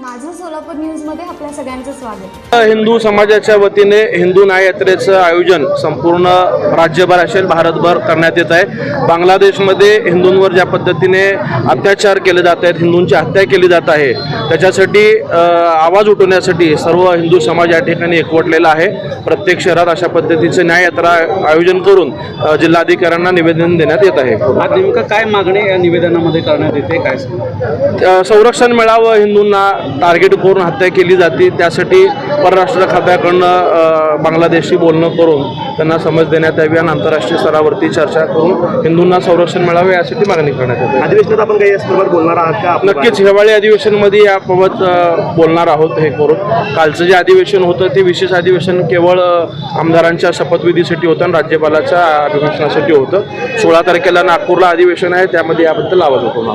माझं सोलापूर न्यूजमध्ये आपल्या सगळ्यांचं स्वागत. हिंदू समाजाच्या वतीने हिंदू न्याय यात्रेचं आयोजन संपूर्ण राज्यभर असेल भारतभर करण्यात येत आहे. बांगलादेशमध्ये हिंदूंवर ज्या पद्धतीने अत्याचार केले जात आहेत हिंदूंची हत्या केली जात आहे त्याच्यासाठी आवाज उठवण्यासाठी सर्व हिंदू समाज या ठिकाणी एकवटलेला आहे. प्रत्येक शहरात अशा पद्धतीचे न्याय यात्रा आयोजन करून जिल्हाधिकाऱ्यांना निवेदन देण्यात येत आहे. नेमकं काय मागणी या निवेदनामध्ये करण्यात येते काय संरक्षण मिळावं हिंदूंना टार्गेट करून हत्या केली जाते. त्यासाठी परराष्ट्र खात्याकडनं अ, बांगलादेशशी बोलणं करून त्यांना समज देण्यात यावी आणि आंतरराष्ट्रीय स्तरावरती चर्चा करून हिंदूंना संरक्षण मिळावे यासाठी मागणी करण्यात येते. अधिवेशनात आपण काही यासंदर्भात बोलणार आहात का? नक्कीच हिवाळी अधिवेशनमध्ये याबाबत बोलणार आहोत हे करून. कालचं जे अधिवेशन होतं ते विशेष अधिवेशन केवळ आमदारांच्या शपथविधीसाठी होतं आणि राज्यपालाच्या अभिभाषणासाठी होतं. सोळा तारखेला नागपूरला अधिवेशन आहे त्यामध्ये याबद्दल आवाज होतो.